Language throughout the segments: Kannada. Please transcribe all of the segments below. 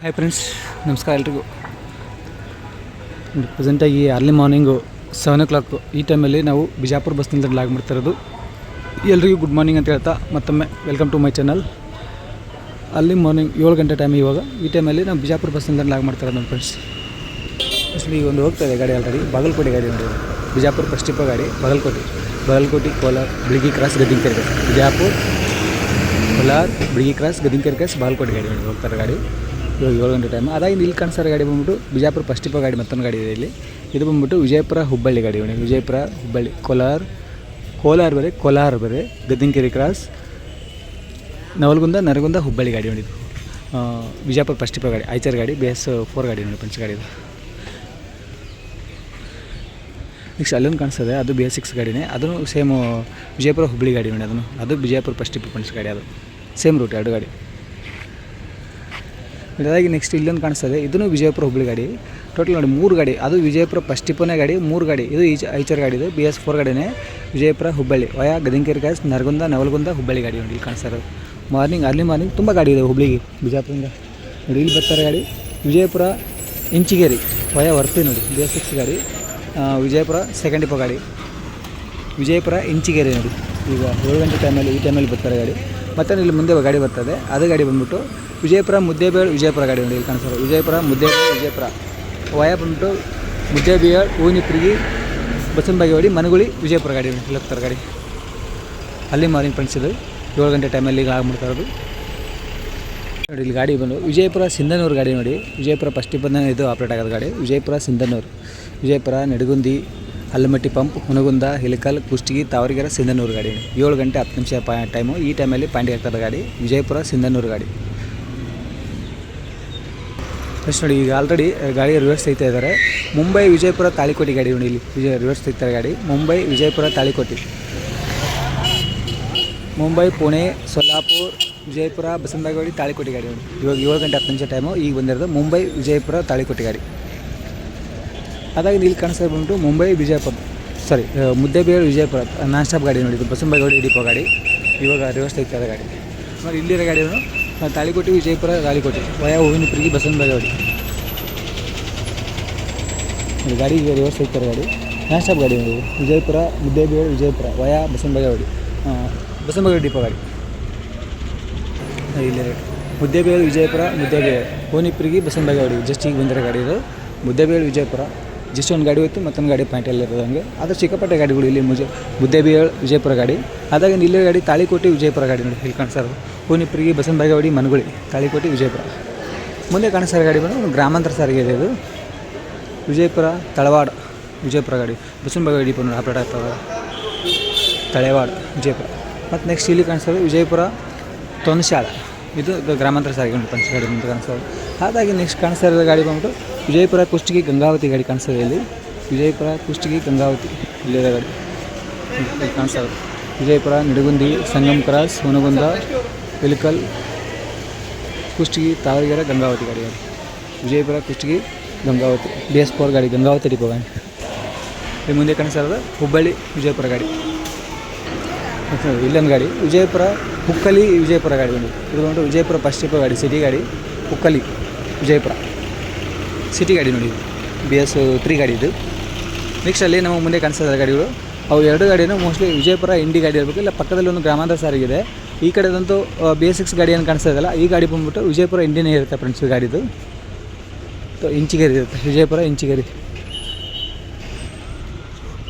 ಹಾಯ್ ಫ್ರೆಂಡ್ಸ್ ನಮಸ್ಕಾರ ಎಲ್ರಿಗೂ. ಪ್ರೆಸೆಂಟಾಗಿ early morning seven o'clock ಈ ಟೈಮಲ್ಲಿ ನಾವು ಬಿಜಾಪುರ ಬಸ್ ನಿಲ್ದಾಣ ಲಾಗ್ ಮಾಡ್ತಾ ಇರೋದು. ಎಲ್ರಿಗೂ ಗುಡ್ ಮಾರ್ನಿಂಗ್ ಅಂತ ಹೇಳ್ತಾ ಮತ್ತೊಮ್ಮೆ welcome to my channel early morning ಏಳು ಗಂಟೆ ಟೈಮ್ ಇವಾಗ. ಈ ಟೈಮಲ್ಲಿ ನಾವು ಬಿಜಾಪುರ ಬಸ್ ಲಾಗ್ ಮಾಡ್ತಾ ಇರೋದು ನಮ್ಮ ಫ್ರೆಂಡ್ಸ್ ಆ್ಯಕ್ಚುಲಿ ಈಗ ಒಂದು ಹೋಗ್ತಾ ಇದೆ ಗಾಡಿ ಆಲ್ರೆಡಿ ಬಾಗಲಕೋಟೆ ಗಾಡಿ ಇದು. ಬಿಜಾಪುರ ಟಿಪ್ಪ ಗಾಡಿ, ಬಾಗಲಕೋಟೆ. ಬಾಗಲಕೋಟೆ, ಕೋಲಾರ, ಬಿಳಿಗಿ ಕ್ರಾಸ್ ಗದ್ದಿಂಕೆರೆ ಬಿಜಾಪುರ, ಕೋಲಾರ, ಬಿಳಿಗಿ ಕ್ರಾಸ್ ಗದ್ದಿಂಗ್ ಕ್ರಾಸ್ ಬಾಗಲಕೋಟೆ ಗಾಡಿ ಹೋಗ್ತಾರೆ ಗಾಡಿ. ಏಳು ಗಂಟೆ ಟೈಮ್ ಅದಾಗಿ ಇಲ್ಲಿ ಕಾಣಿಸ್ತಾರೆ ಗಾಡಿ ಬಂದ್ಬಿಟ್ಟು ಬಿಜಾಪುರ ಟಿಪ್ಪ ಗಾಡಿ ಮತ್ತೊಂದು ಗಾಡಿ ಇದೆ ಇಲ್ಲಿ. ಇದು ಬಂದ್ಬಿಟ್ಟು ವಿಜಯಪುರ ಹುಬ್ಬಳ್ಳಿ ಗಾಡಿ ನೋಡಿ ವಿಜಯಪುರ, ಹುಬ್ಬಳ್ಳಿ, ಕೋಲಾರ ಕೋಲಾರ ಬೇರೆ ಕೋಲಾರ ಬೇರೆ ಗದ್ದಿಂಕೆರೆ ಕ್ರಾಸ್ ನವಲ್ಗುಂದ, ನರಗುಂದ, ಹುಬ್ಬಳ್ಳಿ ಗಾಡಿ ನೋಡಿದ್ದು ವಿಜಯಪುರ ಇಪ್ಪ ಗಾಡಿ, ಐಚರ್ ಗಾಡಿ ಬಿ ಎಸ್ ಫೋರ್ ಗಾಡಿ ನೋಡಿ ಪಂಚ ಗಾಡಿ ಇದು. ನೆಕ್ಸ್ಟ್ ಅಲ್ಲೊಂದು ಕಾಣಿಸ್ತದೆ ಅದು ಬಿ ಎಸ್ ಸಿಕ್ಸ್ ಗಾಡಿನೇ. ಅದನ್ನು ಸೇಮ್ ವಿಜಯಪುರ, ಹುಬ್ಬಳ್ಳಿ ಗಾಡಿ ನೋಡಿ ಅದನ್ನು. ಅದು ವಿಜಯಪುರ ಪಂಚ ಪಂಚ್ ಗಾಡಿ ಅದು. ಸೇಮ್ ರೂಟ್ ಎರಡು ಗಾಡಿ. ಇದಾಗಿ ನೆಕ್ಸ್ಟ್ ಇಲ್ಲೊಂದು ಕಾಣಿಸ್ತದೆ. ಇದನ್ನು ವಿಜಯಪುರ ಹುಬ್ಬಳ್ಳಿ ಗಾಡಿ. ಟೋಟಲ್ ನೋಡಿ ಮೂರು ಗಾಡಿ. ಅದು ವಿಜಯಪುರ ಫಸ್ಟ್ ಟಿಪ್ಪನೇ ಗಾಡಿ, ಮೂರು ಗಾಡಿ. ಇದು ಈಚ ಐಚರ್ ಗಾಡಿ ಇದು. ಬಿ ಎಸ್ ಫೋರ್ ಗಾಡಿನೇ ವಿಜಯಪುರ ಹುಬ್ಬಳ್ಳಿ. ವಯ ಗದಿಂಕೆರೆ ಗಾಯ್ಸ್ ನರಗುಂದ, ನವಲಗುಂದ, ಹುಬ್ಬಳ್ಳಿ ಗಾಡಿ ನೋಡಿ ಇಲ್ಲಿ ಕಾಣಿಸ್ತಾರೆ ಮಾರ್ನಿಂಗ್ ಅರ್ಲಿ ಮಾರ್ನಿಂಗ್ ತುಂಬ ಗಾಡಿ ಇದೆ ಹುಬ್ಬಳ್ಳಿಗೆ ಬಿಜಾಪುರದಿಂದ. ನೋಡಿ ಇಲ್ಲಿ ಬರ್ತಾರೆ ಗಾಡಿ. ವಿಜಯಪುರ ಇಂಚಿಗೇರಿ, ವಯ ವರ್ತಿ ನೋಡಿ ಬಿ ಎಸ್ ಸಿಕ್ಸ್ ಗಾಡಿ. ವಿಜಯಪುರ ಸೆಕೆಂಡ್ ಇಪ್ಪ ಗಾಡಿ. ವಿಜಯಪುರ ಇಂಚಿಗೇರಿ ನೋಡಿ. ಈಗ ಏಳು ಗಂಟೆ ಟೈಮಲ್ಲಿ ಈ ಟೈಮಲ್ಲಿ ಬರ್ತಾರೆ ಗಾಡಿ. ಮತ್ತು ಇಲ್ಲಿ ಮುಂದೆ ಗಾಡಿ ಬರ್ತದೆ, ಅದು ಗಾಡಿ ಬಂದ್ಬಿಟ್ಟು ವಿಜಯಪುರ ಮುದ್ದೇಬೇಳ್ ವಿಜಯಪುರ ಗಾಡಿ ನೋಡಿ ಇಲ್ಲಿ ಕಾಣಿಸ್ತಾರೆ ವಿಜಯಪುರ ಮುದ್ದೇಬೇಡ ವಿಜಯಪುರ. ವಯ ಬಂದ್ಬಿಟ್ಟು ಮುದ್ದೇಬಿಯಾಳ್ ಬಸವನ ಬಾಗೇವಾಡಿ ಮನಗುಳಿ, ವಿಜಯಪುರ ಗಾಡಿ ಇಲ್ಲಿ ಹೋಗ್ತಾರೆ ಗಾಡಿ. ಅಲ್ಲಿ ಮಾರ್ನಿಂಗ್ ಫ್ರೆಂಡ್ಸ್ ಇದು. ಏಳು ಗಂಟೆ ಟೈಮಲ್ಲಿ ಈಗ ಆಗ್ಬಿಡ್ತಾ ಇರೋದು. ನೋಡಿ, ಇಲ್ಲಿ ಗಾಡಿ ಬಂದು ವಿಜಯಪುರ ಸಿಂಧನೂರು ಗಾಡಿ ನೋಡಿ. ವಿಜಯಪುರ ಫಸ್ಟ್ ಇದು ಆಪ್ರೇಟ್ ಆಗೋದು ಗಾಡಿ. ವಿಜಯಪುರ ಸಿಂಧನೂರು. ವಿಜಯಪುರ ನಡಗುಂದಿ ಹಲ್ಲಮಟ್ಟಿ ಪಂಪ್, ಹುನಗುಂದ, ಹಿಲಕಲ್, ಕುಷ್ಟಗಿ, ತಾವರಿಗೆರೆ, ಸಿಂಧನೂರು ಗಾಡಿ. ಏಳು ಗಂಟೆ ಹತ್ತು ನಿಮಿಷ ಪಾ ಟೈಮು. ಈ ಟೈಮಲ್ಲಿ ಪಾಂಡಿ ಹಾಕ್ತಾರೆ ಗಾಡಿ. ವಿಜಯಪುರ, ಸಿಂಧನೂರು ಗಾಡಿ. ಫಸ್ಟ್ ನೋಡಿ, ಈಗ ಆಲ್ರೆಡಿ ಗಾಡಿ ರಿವರ್ಸ್ ತೆಗಿತಾ ಇದ್ದಾರೆ. ಮುಂಬೈ, ವಿಜಯಪುರ, ತಾಳಿಕೋಟಿ ಗಾಡಿ ನೋಡಿ ಇಲ್ಲಿ. ವಿಜಯ ರಿವರ್ಸ್ ತೆಗಿತಾರೆ ಗಾಡಿ. ಮುಂಬೈ, ವಿಜಯಪುರ, ತಾಳಿಕೋಟಿ. ಮುಂಬೈ, ಪುಣೆ, ಸೊಲ್ಲಾಪುರ್, ವಿಜಯಪುರ, ಬಸಂತಗೌಡಿ, ತಾಳಿಕೋಟಿ ಗಾಡಿ ನೋಡಿ. ಇವಾಗ ಏಳು ಗಂಟೆ ಹತ್ತು ನಿಮಿಷ ಟೈಮು. ಈಗ ಬಂದಿರೋದು ಮುಂಬೈ, ವಿಜಯಪುರ, ತಾಳಿಕೋಟಿ ಗಾಡಿ. ಅದಾಗಿ ಇಲ್ಲಿ ಕಾಣಿಸ್ತಾ ಬಂದು Mumbai Vijayapura. Sorry Muddebihal Vijayapura, non stop ಗಾಡಿ ನೋಡಿದ್ದು ಬಸವನಬಾಗೇವಾಡಿ ಡಿಪೋ ಗಾಡಿ. ಇವಾಗ ರಿವರ್ಸ್ ತೆಗಿತಾರೆ ಗಾಡಿ. ಮತ್ತು ಇಲ್ಲಿರೋ ಗಾಡಿಯನ್ನು ತಾಳಿಕೋಟೆ, ವಿಜಯಪುರ ತಾಳಿಕೋಟೆ ವಯ ಹೂವಿನಪುರಿಗೆ ನೋಡಿ ಗಾಡಿ. ಈಗ ರಿವರ್ಸ್ ತೆಗಿತಾರೆ ಗಾಡಿ. ನಾನ್ ಸ್ಟಾಪ್ ಗಾಡಿ ನೋಡಿ ವಿಜಯಪುರ ಮುದ್ದೇಬೇಳು ವಿಜಯಪುರ, ವಯ ಬಸವನಬಾಗೇವಾಡಿ ಬಸವನಬಾಗೇವಾಡಿ ಡಿಪೋ ಗಾಡಿ ಇಲ್ಲಿ ವಿಜಯಪುರ ಮುದ್ದೇಬೇಳು ಹೋನಿಪ್ರಿಗೆ ಬಸವನಬಾಗೇವಾಡಿ ಜಸ್ಟ್ ಈಗ ಬಂದಿರೋ ಗಾಡಿ ಇದು. ಮುದ್ದೇಬೇಳು ವಿಜಯಪುರ. ಜಸ್ಟ್ ಒಂದು ಗಾಡಿ ಹೋಯ್ತು, ಮತ್ತೊಂದು ಗಾಡಿ ಪಾಯಿಂಟಲ್ಲಿ ಇರೋದು ಹಂಗೆ. ಆದರೆ ಸಿಕ್ಕಾಪಟ್ಟೆ ಗಾಡಿಗಳು ಇಲ್ಲಿ ಮುಜ ಬುದ್ದೇಬಿ ವಿಜಯಪುರ ಗಾಡಿ. ಅದಾಗ ಇಲ್ಲೇ ಗಾಡಿ ತಾಳಿಕೋಟೆ, ವಿಜಯಪುರ ಗಾಡಿ ನೋಡಿ, ಇಲ್ಲಿ ಕಾಣಿಸ್ತಾರೆ ಬಸವನ ಬಾಗೇವಾಡಿ ಮನಗುಳಿ, ತಾಳಿಕೋಟೆ, ವಿಜಯಪುರ. ಮುಂದೆ ಕಾಣಿಸ್ತಾರೆ ಗಾಡಿ ಬಂದು ಒಂದು ಗ್ರಾಮಾಂತರ ಸಾರಿಗೆ ಇದೆ ಇದು. ವಿಜಯಪುರ, ತಳವಾಡ, ವಿಜಯಪುರ ಗಾಡಿ. ಬಸವನ ಬಾಗೇವಾಡಿ ನೋಡಿ ಆಪ್ರೇಟ್ ಆಗ್ತದೆ ತಳೆವಾಡ, ವಿಜಯಪುರ. ಮತ್ತು ನೆಕ್ಸ್ಟ್ ಇಲ್ಲಿ ಕಾಣಿಸೋದು ವಿಜಯಪುರ ತೊನ್ಶಾಳ ಇದು ಗ್ರಾಮಾಂತರ ಸಾರಿಗೆ ಉಂಟು ಪಂಚ ಗಾಡಿ ಮುಂದೆ ಕಾಣಿಸೋದು ಹಾಗಾಗಿ ನೆಕ್ಸ್ಟ್ ಕಾಣಿಸ್ತಾ ಇರೋ ಗಾಡಿ ಬಂದ್ಬಿಟ್ಟು ವಿಜಯಪುರ ಕುಷ್ಟಗಿ ಗಂಗಾವತಿ ಗಾಡಿ ಕಾಣಿಸ್ತದೆ ಇಲ್ಲಿ. ವಿಜಯಪುರ ಕುಷ್ಟಗಿ ಗಂಗಾವತಿ ಇಲ್ಲಿರೋ ಗಾಡಿ. ಕಾಣಿಸ್ತದೆ ವಿಜಯಪುರ, ನಿಡಗುಂದಿ, ಸಂಗಮ್ ಕ್ರಾಸ್, ಹುನಗುಂದ ಇಲಕಲ್ ಕುಷ್ಟಗಿ ತಾವರಿಗೆರೆ ಗಂಗಾವತಿ ಗಾಡಿ ಗಾಡಿ. Vijayapura, Kushtagi, Gangavathi B S four ಗಾಡಿ, ಗಂಗಾವತಿ ಡಿಪೋ ಗಾಡಿ. ಇಲ್ಲಿ ಮುಂದೆ ಕಾಣಿಸ್ತಾ ಇರೋದು ಹುಬ್ಬಳ್ಳಿ ವಿಜಯಪುರ ಗಾಡಿ. ಇಲ್ಲೊಂದು ಗಾಡಿ. ವಿಜಯಪುರ ಹುಕ್ಕಲಿ ವಿಜಯಪುರ ಗಾಡಿ ಬಂದು ಇದು ಬಂದು ವಿಜಯಪುರ ಫಸ್ಟ್ ಗಾಡಿ ಸಿಟಿ ಗಾಡಿ, ಹುಕ್ಕಲಿ ವಿಜಯಪುರ. ಸಿಟಿ ಗಾಡಿ ನೋಡಿ. ಬಿ ಎಸ್ ತ್ರೀ ಗಾಡಿ ಇದು. ನೆಕ್ಸ್ಟ್ ಅಲ್ಲಿ ನಮ್ಮ ಮುಂದೆ ಕಾಣಿಸ್ತಾ ಗಾಡಿಗಳು. ಅವು ಎರಡು ಗಾಡಿನೂ ಮೋಸ್ಟ್ಲಿ ವಿಜಯಪುರ ಇಂಡಿ ಗಾಡಿ ಇರಬೇಕು. ಇಲ್ಲ, ಪಕ್ಕದಲ್ಲಿ ಒಂದು ಗ್ರಾಮಾಂತರ ಸಾರಿಗಿದೆ ಈ ಕಡೆದಂತೂ ಬಿ ಎಸ್ ಸಿಕ್ಸ್ ಗಾಡಿ ಏನು ಕಾಣಿಸ್ತಾ ಇದೆಯಲ್ಲ, ಈ ಗಾಡಿ ಬಂದ್ಬಿಟ್ಟು ವಿಜಯಪುರ ಇಂಡಿನೇ ಇರುತ್ತೆ ಫ್ರೆಂಡ್ಸ್ ಗಾಡಿದು. ಸೊ ಇಂಚಿಗೇರಿ ಇರುತ್ತೆ. ವಿಜಯಪುರ ಇಂಚಿಗೇರಿ.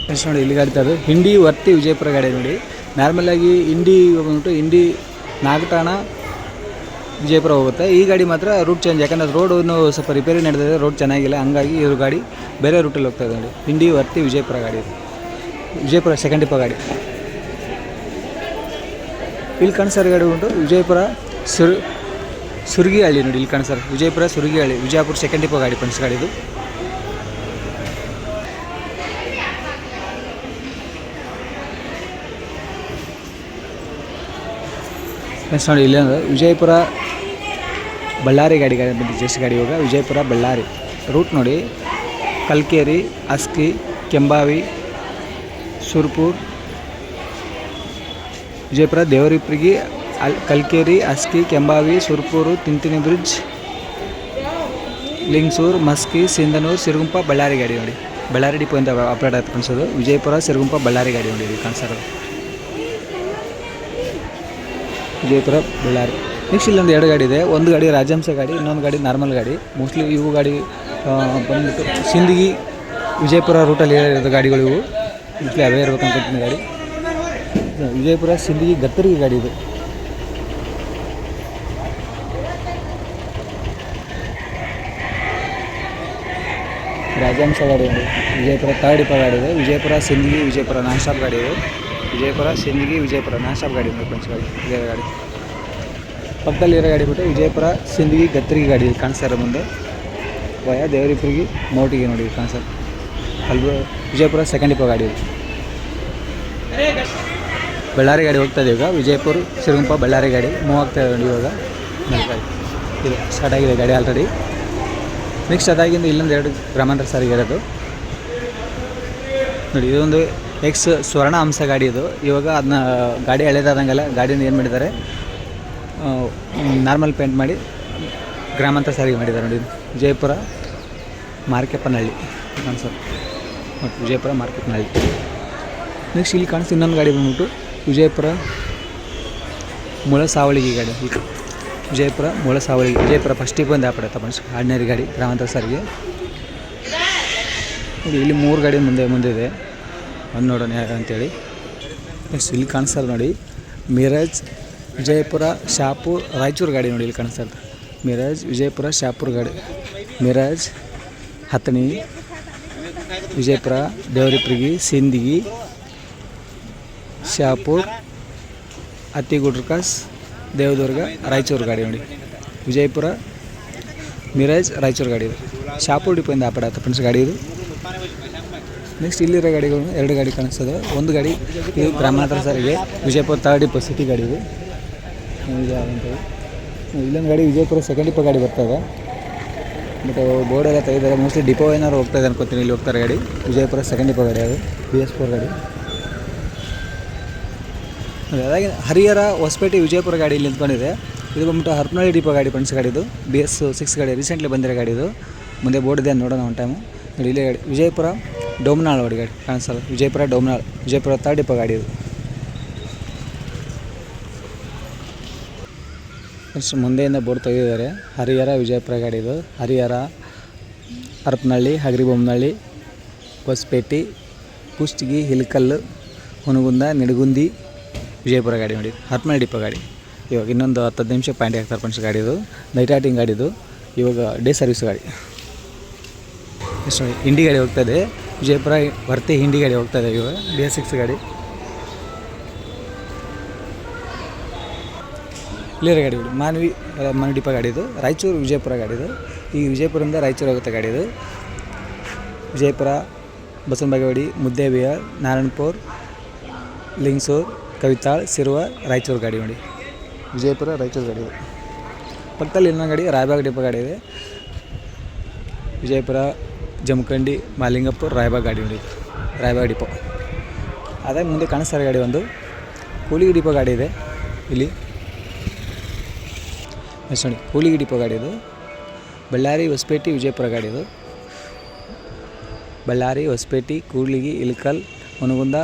ಫ್ರೆಂಡ್ಸ್ ನೋಡಿ, ಇಲ್ಲಿ ಗಾಡಿ ತರೋದು ಹಿಂಡಿ ವರ್ತಿ ವಿಜಯಪುರ ಗಾಡಿ ನೋಡಿ. ನಾರ್ಮಲಾಗಿ ಇಂಡಿ ಬಂದ್ಬಿಟ್ಟು ಇಂಡಿ ನಾಗಠಾಣ, ವಿಜಯಪುರ ಹೋಗುತ್ತೆ. ಈ ಗಾಡಿ ಮಾತ್ರ ರೂಟ್ ಚೇಂಜ್ ಯಾಕಂದ್ರೆ ರೋಡ್ ಸ್ವಲ್ಪ ರಿಪೇರಿ ನಡೆದಿದೆ. ರೋಡ್ ಚೆನ್ನಾಗಿಲ್ಲ. ಹಂಗಾಗಿ ಇವ್ರ ಗಾಡಿ ಬೇರೆ ರೂಟಲ್ಲಿ ಹೋಗ್ತಾ ಇದ್ದಾರೆ ನೋಡಿ. ಹಿಂಡಿ ವರ್ತಿ ವಿಜಯಪುರ ಗಾಡಿ ವಿಜಯಪುರ ಸೆಕೆಂಡ್ ಡಿಪ್ಪ ಗಾಡಿ. ಇಲ್ಲಿ ಕಾಣಿಸ್ತಾರೆ ಗಾಡಿ ಉಂಟು. ವಿಜಯಪುರ ಸುರ್ ಸುರ್ಗಿಹಳ್ಳಿ ನೋಡಿ ಇಲ್ಲಿ ಕಾಣಿಸ್ತಾರೆ ವಿಜಯಪುರ ಸುರ್ಗಿಹಳ್ಳಿ. ವಿಜಯಪುರ ಸೆಕೆಂಡ್ ಡಿಪ ಗಾಡಿ ಫ್ರೆಂಡ್ಸ್ ಗಾಡಿದು ನೆಕ್ಸ್ಟ್ ನೋಡಿ ಇಲ್ಲಿ ವಿಜಯಪುರ ಬಳ್ಳಾರಿ ಗಾಡಿ ಗಾಡಿ ಬಂದು ಜಸ್ಟ್ ಗಾಡಿ ಇವಾಗ. ವಿಜಯಪುರ ಬಳ್ಳಾರಿ. ರೂಟ್ ನೋಡಿ. ಕಲ್ಕೇರಿ, ಅಸ್ಕಿ, ಕೆಂಬಾವಿ, ಸುರ್ಪುರ್. ವಿಜಯಪುರ, ದೇವರಿಪ್ರಿಗೆ ಅಲ್ಲಿ ಕಲ್ಕೇರಿ, ಅಸ್ಕಿ, ಕೆಂಬಾವಿ, ಸುರ್ಪೂರು, ತಿಂತಿನಿ ಬ್ರಿಡ್ಜ್ ಲಿಂಗ್ಸೂರು, ಮಸ್ಕಿ, ಸಿಂಧನೂರು, ಸಿರುಗುಂಪ, ಬಳ್ಳಾರಿ ಗಾಡಿ ನೋಡಿ. ಬಳ್ಳಾರಿ ಡಿಪೋ ಅಂತ ಆಪ್ರೇಟ್ ಆಯ್ತು ಕಾಣಿಸೋದು ವಿಜಯಪುರ, ಸಿರುಗುಂಪ, ಬಳ್ಳಾರಿ ಗಾಡಿ ನೋಡಿ ಕಾಣಿಸೋದು. ವಿಜಯಪುರ ಬಳ್ಳಾರಿ. ನೆಕ್ಸ್ಟ್ ಇಲ್ಲೊಂದು ಎರಡು ಗಾಡಿ ಇದೆ. ಒಂದು ಗಾಡಿ ರಾಜಹಂಸ ಗಾಡಿ, ಇನ್ನೊಂದು ಗಾಡಿ ನಾರ್ಮಲ್ ಗಾಡಿ. ಮೋಸ್ಟ್ಲಿ ಇವು ಗಾಡಿ ಬಂದುಬಿಟ್ಟು ಸಿಂದಗಿ, ವಿಜಯಪುರ ರೂಟಲ್ಲಿ ಇರೋದು ಗಾಡಿಗಳು ಇವು. ಮೋಸ್ಟ್ಲಿ ಅವೇ ಇರ್ಬೇಕಂತ ಗಾಡಿ. ವಿಜಯಪುರ, ಸಿಂದಗಿ ಗತ್ತರಿಗೆ ಗಾಡಿ ಇದು. ರಾಜಹಂಸ ಗಾಡಿ ಇದೆ ವಿಜಯಪುರ ತರ್ಡ್ ಇಪ್ಪ ಗಾಡಿ ಇದೆ. ವಿಜಯಪುರ, ಸಿಂದಗಿ, ವಿಜಯಪುರ ನಾನ್ ಸ್ಟಾಪ್ ಗಾಡಿ ಇದೆ. ವಿಜಯಪುರ, ಸಿಂದಗಿ, ವಿಜಯಪುರ. ನಾನ್ ಗಾಡಿ ಇದೆ ಫ್ರೆಂಡ್ಸ್ ಗಾಡಿ ಇದೇ ಗಾಡಿ. ಪಕ್ಕದಲ್ಲಿ ಇರೋ ಗಾಡಿ ಬಿಟ್ಟು ವಿಜಯಪುರ, ಸಿಂದಗಿ ಗತ್ತರಿಗೆ ಗಾಡಿ ಇಲ್ಲಿ ಕಾಣಿಸ್ತಾ ಇರೋ ಮುಂದೆ. ವಯ ದೇವರಿಪುರಿಗೆ ಮೋಟಿಗೆ ನೋಡಿ ಕಾಣಿಸ್ತಾ ಅಲ್ಲಿ ವಿಜಯಪುರ ಸೆಕೆಂಡ್ ಇಪ್ಪ ಗಾಡಿ ಬಳ್ಳಾರಿ ಗಾಡಿ ಹೋಗ್ತಾ ಇದೆ ಇವಾಗ. ವಿಜಯಪುರ ಸಿರುಗುಂಪ ಬಳ್ಳಾರಿ ಗಾಡಿ ಮೂವ್ ಆಗ್ತಾ ಇದೆ ನೋಡಿ ಇವಾಗ. ಇದು ಸ್ಟಾರ್ಟ್ ಆಗಿದೆ ಗಾಡಿ ಆಲ್ರೆಡಿ ನೆಕ್ಸ್ಟ್ ಅದಾಗಿಂದ ಇಲ್ಲೊಂದು ಎರಡು ಗ್ರಾಮಾಂತರ ಸಾರಿಗೆ ಇರೋದು. ನೋಡಿ, ಇದೊಂದು ಎಕ್ಸ್ ಸ್ವರ್ಣ ಅಂಶ ಗಾಡಿ ಇದು. ಇವಾಗ ಅದನ್ನ ಗಾಡಿ ಹಳೇದಾದಂಗೆಲ್ಲ ಗಾಡಿನ ಏನು ಮಾಡಿದ್ದಾರೆ? ನಾರ್ಮಲ್ ಪೇಂಟ್ ಮಾಡಿ ಗ್ರಾಮಾಂತರ ಸಾರಿಗೆ ಮಾಡಿದ್ದಾರೆ ನೋಡಿ. ಜಯಪುರ ಮಾರ್ಕೆಪ್ಪನಹಳ್ಳಿ. ಅನ್ಸರ್ ಮತ್ತು ವಿಜಯಪುರ ಮಾರ್ಕೆಪ್ಪನಹಳ್ಳಿ. ನೆಕ್ಸ್ಟ್ ಇಲ್ಲಿ ಕಾಣಿಸ್ತು ಇನ್ನೊಂದು ಗಾಡಿ ಬಂದ್ಬಿಟ್ಟು ವಿಜಯಪುರ ಮುಳ ಸಾವಳಿಗೆ ಗಾಡಿ. ವಿಜಯಪುರ ಮುಳ ಸಾವಳಿಗೆ ವಿಜಯಪುರ ಫಸ್ಟಿಗೆ ಬಂದು ಆಪಡತ್ತ ಮನುಷ್ಯ ಆರ್ಡಿನರಿ ಗಾಡಿ, ಗ್ರಾಮಾಂತರ ಸಾರಿಗೆ. ಇಲ್ಲಿ ಮೂರು ಗಾಡಿ ಮುಂದೆ ಮುಂದೆ ಇದೆ. ಒಂದು ನೋಡೋಣ ಯಾರು ಅಂತೇಳಿ. ನೆಕ್ಸ್ಟ್ ಇಲ್ಲಿ ಕಾಣಿಸ್ತಾ ಇದೆ ನೋಡಿ. ಮಿರಾಜ್ ವಿಜಯಪುರ ಶಾಪುರ್ ರಾಯಚೂರು ಗಾಡಿ ನೋಡಿ ಇಲ್ಲಿ ಕಾಣಿಸ್ತಾ ಇದೆ ಮಿರಾಜ್ ವಿಜಯಪುರ ಶಾಪುರ್ ಗಾಡಿ. ಮಿರಾಜ್ ಹತ್ತಣಿ ವಿಜಯಪುರ ದೇವರಿಪ್ರಿಗಿ ಸಿಂದಗಿ ಶಾಪುರ್ ಅತ್ತಿಗುಡ್ರಕಾಸ್ ದೇವದುರ್ಗ ರಾಯಚೂರು ಗಾಡಿ ನೋಡಿ. ವಿಜಯಪುರ ಮಿರಾಜ್ ರಾಯಚೂರು ಗಾಡಿ ಇದು. ಶಾಪುರ್ ಡಿಪೋಯಿಂದ ಆಪಡ ಫ್ರೆಂಡ್ಸ್ ಗಾಡಿ ಇದು. ನೆಕ್ಸ್ಟ್ ಇಲ್ಲಿರೋ ಗಾಡಿಗಳು ಎರಡು ಗಾಡಿ ಕಾಣಿಸ್ತದೆ. ಒಂದು ಗಾಡಿ ಇದು ಗ್ರಾಮಾಂತರ ಸಾರಿಗೆ ವಿಜಯಪುರ ತರ್ಡ್ ಡಿಪೋ ಸಿಟಿ ಗಾಡಿ ಇದು. ಇಲ್ಲೊಂದು ಗಾಡಿ ವಿಜಯಪುರ ಸೆಕೆಂಡ್ ಡಿಪೋ ಗಾಡಿ ಬರ್ತದೆ ಬಟ್ ಬೋರ್ಡ್ ಎಲ್ಲ ತೆಗೆದಾರೆ ಮೋಸ್ಟ್ಲಿ ಡಿಪೋ ಏನಾದ್ರು ಹೋಗ್ತದೆ ಅನ್ಕೋತೀನಿ ಇಲ್ಲಿ ಹೋಗ್ತಾರೆ ಗಾಡಿ. ವಿಜಯಪುರ ಸೆಕೆಂಡ್ ಡಿಪೋ ಗಾಡಿ ಅದು. ಬಿ ಎಸ್ ಫೋರ್ ಗಾಡಿ. ಅದಾಗಿ ಹರಿಹರ ಹೊಸಪೇಟೆ ವಿಜಯಪುರ ಗಾಡಿ ಇಲ್ಲಿ ನಿಂತ್ಕೊಂಡಿದೆ. ಇದು ಬಂದ್ಬಿಟ್ಟು ಹರಪನಹಳ್ಳಿ ಡಿಪೋ ಗಾಡಿ ಫ್ರೆಂಡ್ಸ್ ಗಾಡಿ ಇದು ಬಿ ಎಸ್ ಸಿಕ್ಸ್ ಗಾಡಿ ರೀಸೆಂಟ್ಲಿ ಬಂದಿರೋ ಗಾಡಿ ಇದು. ಮುಂದೆ ಬೋರ್ಡ್ ಇದೆ ನೋಡೋಣ ಒಂದು ಟೈಮು ನೋಡಿ, ಇಲ್ಲೇ ಗಾಡಿ. ವಿಜಯಪುರ ಡೋಮ್ನಾಳ್ ನೋಡಿ ಗಾಡಿ ಕಾಣಿಸಲ್ಲ ವಿಜಯಪುರ ಡೋಮ್ನಾಳ್. ವಿಜಯಪುರ ಥರ್ಡ್ ಡಿಪೋ ಗಾಡಿ ಇದು. ನೆಕ್ಸ್ಟ್ ಮುಂದೆಯಿಂದ ಬೋರ್ಡ್ ತೆಗೆದಿದ್ದಾರೆ. ಹರಿಹರ, ವಿಜಯಪುರ ಗಾಡಿ ಇದು. ಹರಿಹರ ಹರಪನಹಳ್ಳಿ ಹಗರಿಬೊಮ್ಮನಹಳ್ಳಿ, ಹೊಸಪೇಟೆ, ಕುಷ್ಟಗಿ ಹಿಲ್ಕಲ್ಲು ಹುನಗುಂದ ನಿಡಗುಂದಿ, ವಿಜಯಪುರ ಗಾಡಿ ನೋಡಿ. ಹರಪನಹಳ್ಳಿ ಡಿಪ್ಪ ಗಾಡಿ. ಇವಾಗ ಇನ್ನೊಂದು ಹತ್ತು ಹತ್ತು ನಿಮಿಷ ಪಾಯಿಂಟ್ ಆಗ್ತಾರೆ ಫ್ರೆಂಡ್ಸ್ ಗಾಡಿ ಇದು. ನೈಟ್ ರೈಟಿಂಗ್ ಗಾಡಿ ಇದು. ಇವಾಗ ಡೇ ಸರ್ವಿಸ್ ಗಾಡಿ. ಎಷ್ಟು ಹಿಂಡಿ ಗಾಡಿ ಹೋಗ್ತಾ ಇದೆ. ವಿಜಯಪುರ ವರ್ತಿ ಹಿಂಡಿ ಗಾಡಿ ಹೋಗ್ತಾ ಇದೆ ಇವಾಗ ಬಿ ಎಸ್ ಸಿಕ್ಸ್ ಗಾಡಿ. ಕ್ಲಿಯರ್ ಗಾಡಿ ಬಿಡಿ. ಮಾನವಿ ಮಾನವಿ ಡಿಪೋ ಗಾಡಿ ಇದು. ರಾಯಚೂರು ವಿಜಯಪುರ ಗಾಡಿ ಇದು. ಈ ವಿಜಯಪುರದಿಂದ ರಾಯಚೂರು ಹೋಗುತ್ತೆ ಗಾಡಿ ಇದು. ವಿಜಯಪುರ ಬಸವನಬಾಗೇವಾಡಿ ಮುದ್ದೇಬಿಹಾರ್ ನಾರಾಯಣಪುರ್ ಲಿಂಗ್ಸೂರ್ ಕವಿತಾಳ್ ಸಿರುವ ರಾಯಚೂರು ಗಾಡಿ ನೋಡಿ. ವಿಜಯಪುರ ರಾಯಚೂರು ಗಾಡಿ ಇದು. ಪಕ್ಕದಲ್ಲಿ ಇನ್ನೊಂದು ಗಾಡಿ ರಾಯಬಾಗ ಡಿಪ ಗಾಡಿ ಇದೆ. ವಿಜಯಪುರ ಜಮಖಂಡಿ, ಮಾಲಿಂಗಪುರ, ರಾಯಬಾಗ್ ಗಾಡಿ ಹೊಡಿತು. ರಾಯಬಾಗ್ ಡಿಪೋ. ಅದೇ ಮುಂದೆ ಕಾಣಿಸ್ತಾರೆ ಗಾಡಿ ಒಂದು. ಕೂಲಿಗಿ ಡಿಪೋ ಗಾಡಿ ಇದೆ ಇಲ್ಲಿ. ನೋಡಿ ಕೂಲಿಗಿ ಡಿಪೋ ಗಾಡಿ ಇದು. ಬಳ್ಳಾರಿ, ಹೊಸಪೇಟೆ, ವಿಜಯಪುರ ಗಾಡಿ ಇದು. ಬಳ್ಳಾರಿ, ಹೊಸಪೇಟೆ, ಕೂಡ್ಲಿಗಿ ಇಲ್ಕಲ್ ಮುನಗುಂದ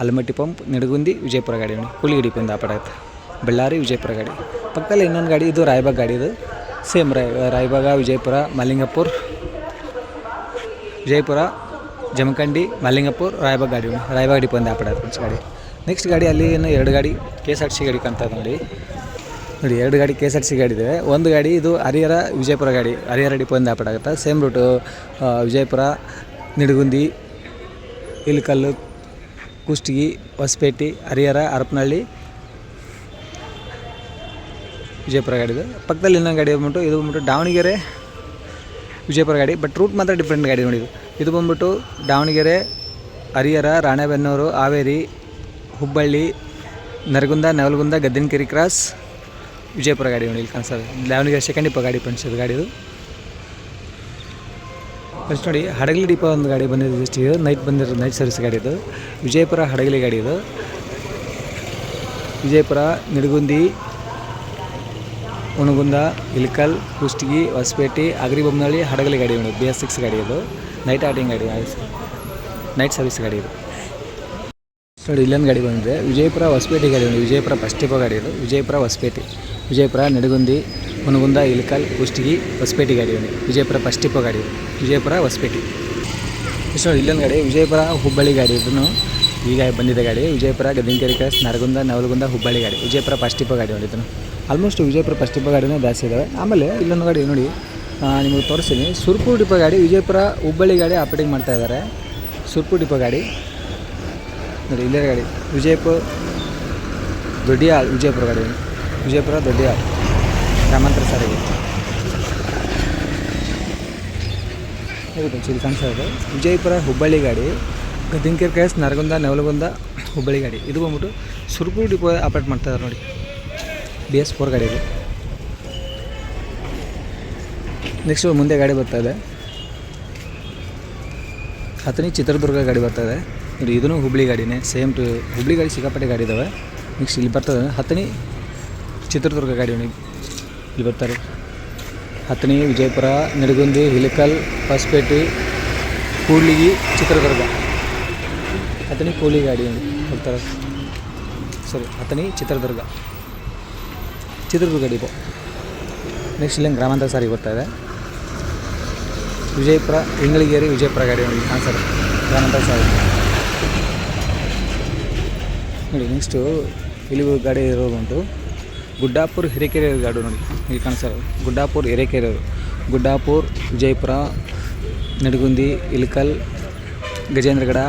ಅಲಮಟ್ಟಿ ಪಂಪ್, ನಿಡಗುಂದಿ, ವಿಜಯಪುರ ಗಾಡಿ ನೋಡಿ. ಕೂಲಿಗಿ ಆಪಡ ಆಗುತ್ತೆ. ಬಳ್ಳಾರಿ, ವಿಜಯಪುರ ಗಾಡಿ. ಪಕ್ಕದಲ್ಲಿ ಇನ್ನೊಂದು ಗಾಡಿ ಇದು, ರಾಯಬಾಗ್ ಗಾಡಿ ಇದು. ಸೇಮ್ ರಾಯ್ ರಾಯಬಾಗ, ವಿಜಯಪುರ ಮಲ್ಲಿಂಗಪುರ್ ವಿಜಯಪುರ, ಜಮಖಂಡಿ, ಮಲ್ಲಿಂಗಪುರ್, ರಾಯಬಾಗ್ ಗಾಡಿ ರಾಯಬಾಗ್ ಡಿಪೋ ಒಂದು ಆಪಡ ಫ್ರೆಂಡ್ಸ್ ಗಾಡಿ. ನೆಕ್ಸ್ಟ್ ಗಾಡಿ ಅಲ್ಲಿ ಏನು ಎರಡು ಗಾಡಿ K S R T C ಗಾಡಿ ಕಾಣ್ತಾ ನೋಡಿ. ನೋಡಿ, ಎರಡು ಗಾಡಿ K S R T C ಗಾಡಿ ಇದೆ. ಒಂದು ಗಾಡಿ ಇದು ಹರಿಹರ ವಿಜಯಪುರ ಗಾಡಿ. ಹರಿಹರ ಡಿಪೋಯಿಂದ ಆಪಡ ಆಗುತ್ತೆ. ಸೇಮ್ ರೂಟು ವಿಜಯಪುರ, ನಿಡಗುಂದಿ, ಇಲ್ಕಲ್ಲು, ಕುಷ್ಟಗಿ, ಹೊಸಪೇಟೆ, ಹರಿಹರ, ಹರಪನಹಳ್ಳಿ, ವಿಜಯಪುರ ಗಾಡಿ ಇದು. ಪಕ್ಕದಲ್ಲಿ ಇನ್ನೊಂದು ಗಾಡಿ ಬಂದ್ಬಿಟ್ಟು, ಇದು ಬಂದ್ಬಿಟ್ಟು ದಾವಣಗೆರೆ. ವಿಜಯಪುರ ಗಾಡಿ ಬಟ್ ರೂಟ್ ಮಾತ್ರ ಡಿಫ್ರೆಂಟ್ ಗಾಡಿ ನೋಡಿ ಇದು ಬಂದ್ಬಿಟ್ಟು ದಾವಣಗೆರೆ, ಹರಿಹರ, ರಾಣೆಬೆನ್ನೂರು, ಹಾವೇರಿ, ಹುಬ್ಬಳ್ಳಿ, ನರಗುಂದ, ನವಲಗುಂದ, ಗದ್ದನಕೆರೆ ಕ್ರಾಸ್ ವಿಜಯಪುರ ಗಾಡಿ ನೋಡಿ ಇಲ್ಲಿ ಕಾಣಿಸ್ತದೆ. ದಾವಣಗೆರೆ ಸೆಕೆಂಡ್ ಡಿಪೋ ಗಾಡಿ ಪಂಚದ ಗಾಡಿದು. ಫಸ್ಟ್ ನೋಡಿ, ಹಡಗಲಿ ಡಿಪೋ ಒಂದು ಗಾಡಿ ಬಂದಿದೆ ಜಸ್ಟ್ ಇದು. ನೈಟ್ ಬಂದಿರೋ ನೈಟ್ ಸರ್ವಿಸ್ ಗಾಡಿ ಇದು. ವಿಜಯಪುರ ಹಡಗಲಿ ಗಾಡಿ ಇದು. ವಿಜಯಪುರ, ನಿಡಗುಂದಿ ಹುಣಗುಂದ ಇಲ್ಕಲ್, ಕುಷ್ಟಗಿ, ಹೊಸಪೇಟೆ ಅಗ್ರಿಬೊಮ್ಮನಹಳ್ಳಿ ಹಡಗಲಿ ಗಾಡಿ ನೋಡಿ ಬಿ ಎಸ್ ಸಿಕ್ಸ್ ಗಾಡಿ ಇದು ನೈಟ್ ಆಟಿಂಗ್ ಗಾಡಿ ನೈಟ್ ಸರ್ವಿಸ್ ಗಾಡಿ ಇದು. ನೋಡಿ ಇಲ್ಲೊಂದು ಗಾಡಿ ಬಂದಿದೆ. ವಿಜಯಪುರ, ಹೊಸಪೇಟೆ ಗಾಡಿ ನೋಡಿ ವಿಜಯಪುರ ಫಸ್ಟ್ ಟಿಪೋ ಗಾಡಿ ಇದು. ವಿಜಯಪುರ, ಹೊಸಪೇಟೆ. ವಿಜಯಪುರ, ನಡಗುಂದಿ, ಉಣಗುಂದ, ಇಲ್ಕಲ್, ಕುಷ್ಟಗಿ, ಹೊಸಪೇಟೆ ಗಾಡಿ ನೋಡಿ ವಿಜಯಪುರ ಫಸ್ಟ್ ಟಿಪೋ ಗಾಡಿ ಇದು. ವಿಜಯಪುರ, ಹೊಸಪೇಟೆ. ಇಷ್ಟು ನೋಡಿ ಇಲ್ಲೊಂದು ಗಾಡಿ. ವಿಜಯಪುರ, ಹುಬ್ಬಳ್ಳಿ ಗಾಡಿ ಇದನ್ನು ಈಗ ಬಂದಿದೆ ಗಾಡಿ, ವಿಜಯಪುರ ಗದ್ದಿಂಕೆರೆ ಕ್ರಾಸ್ ನರಗುಂದ, ನವಲಗುಂದ, ಹುಬ್ಬಳ್ಳಿ ಗಾಡಿ, ವಿಜಯಪುರ ಫಸ್ಟ್ ಟಿಪ್ಪೋ ಗಾಡಿ ನೋಡಿ ಆಲ್ಮೋಸ್ಟ್ ವಿಜಯಪುರ ಫಸ್ಟ್ ಟಿಪ್ಪೋ ಗಾಡಿನೇ ಜಾಸ್ತಿ ಇದ್ದಾವೆ ಆಮೇಲೆ ಇಲ್ಲೊಂದು ಗಾಡಿ ನೋಡಿ ನಿಮಗೆ ತೋರಿಸ್ತೀನಿ. ಸುರ್ಪುರ್ ಡಿಪೋ ಗಾಡಿ, ವಿಜಯಪುರ, ಹುಬ್ಬಳ್ಳಿ ಗಾಡಿ ಆಪರೇಟಿಂಗ್ ಮಾಡ್ತಾ ಇದ್ದಾರೆ. ಸುರ್ಪುರ್ ಡಿಪ್ಪ ಗಾಡಿ. ನೋಡಿ, ಇಲ್ಲೇ ಗಾಡಿ. ವಿಜಯಪುರ, ದೊಡ್ಡಿಯಾಳ್, ವಿಜಯಪುರ ಗಾಡಿ. ವಿಜಯಪುರ, ದೊಡ್ಡಿಯಾಳ್. ಗ್ರಾಮಾಂತರ ಸಾರಿಗೆ ಹೌದು ಚಿಲ್ ಕಾಣಿಸ್ತಾ ಇದೆ ವಿಜಯಪುರ, ಹುಬ್ಬಳ್ಳಿ ಗಾಡಿ. ಗದ್ದಿಂಕೆರೆ ಕೈಸ್ ನರಗುಂದ, ನವಲಗುಂದ, ಹುಬ್ಬಳ್ಳಿ ಗಾಡಿ. ಇದು ಬಂದ್ಬಿಟ್ಟು ಸುರ್ಪುರ್ ಡಿಪೋ ಆಪರೇಟ್ ಮಾಡ್ತಾ ಇದ್ದಾರೆ ನೋಡಿ. ಬಿ ಎಸ್ ಫೋರ್ ಗಾಡಿ ಇದು. ನೆಕ್ಸ್ಟ್ ಮುಂದೆ ಗಾಡಿ ಬರ್ತಾ ಇದೆ. ಹತ್ತನೇ ಚಿತ್ರದುರ್ಗ ಗಾಡಿ ಬರ್ತಾ ಇದೆ. ನೋಡಿ ಇದೂ ಹುಬ್ಬಳ್ಳಿ ಗಾಡಿನೇ. ಸೇಮ್ ಟು ಹುಬ್ಬಳ್ಳಿ ಗಾಡಿ, ಸಿಕ್ಕಾಪಟ್ಟೆ ಗಾಡಿ ಇದಾವೆ. ನೆಕ್ಸ್ಟ್ ಇಲ್ಲಿ ಬರ್ತದೆ ಹತ್ತನೇ ಚಿತ್ರದುರ್ಗ ಗಾಡಿ ನೋಡಿ. ಇಲ್ಲಿ ಬರ್ತಾರೆ. ಹತ್ತನೇ ವಿಜಯಪುರ, ನಡಗುಂದಿ, ಹಿಲಕಲ್, ಹೊಸಪೇಟೆ, ಕೂಡ್ಲಿಗಿ, ಚಿತ್ರದುರ್ಗ. ಕೂಲಿ ಗಾಡಿ ನೋಡಿ ಬರ್ತಾರೆ sorry Athani Chitradurga. Chitradurga depot. Next ಇಲ್ಲಿಂದ ಗ್ರಾಮಾಂತರ ಸಾರಿಗೆ ಬರ್ತಾ ಇದೆ. ವಿಜಯಪುರ ಇಂಗಳಿಗೇರಿ ವಿಜಯಪುರ ಗಾಡಿ ನೋಡಿ, ಹಾಂ ಸರ್, ಗ್ರಾಮಾಂತರ ಸಾರಿ ನೋಡಿ ನೆಕ್ಸ್ಟು ಇಲ್ಲಿ ಗಾಡಿ ಇರೋದುಂಟು ಗುಡ್ಡಾಪುರ, ಹಿರೇಕೆರೆ ಗಾಡಿ ನೋಡಿ, ಇಲ್ಲಿ ಕಾಣಿಸ್ತಾರೆ ಗುಡ್ಡಾಪುರ, ಹಿರೇಕೆರೆ ಗುಡ್ಡಾಪುರ್, ವಿಜಯಪುರ, ನಡಗುಂದಿ ಇಲ್ಕಲ್ ಗಜೇಂದ್ರಗಡ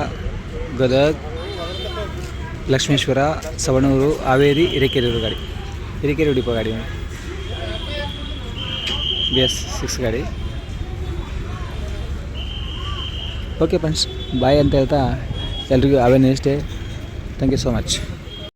ಗದಗ್ ಲಕ್ಷ್ಮೇಶ್ವರ ಸವಣೂರು ಹಾವೇರಿ ಹಿರೇಕೆರೆ ಗಾಡಿ ಹಿರೇಕೆರೆ ಡಿಪೋ ಗಾಡಿ ಬಿ ಎಸ್ ಸಿಕ್ಸ್ ಗಾಡಿ ಓಕೆ ಫ್ರೆಂಡ್ಸ್ ಬಾಯ್ ಅಂತ ಹೇಳ್ತಾ ಎಲ್ರಿಗೂ awareness day thank you so much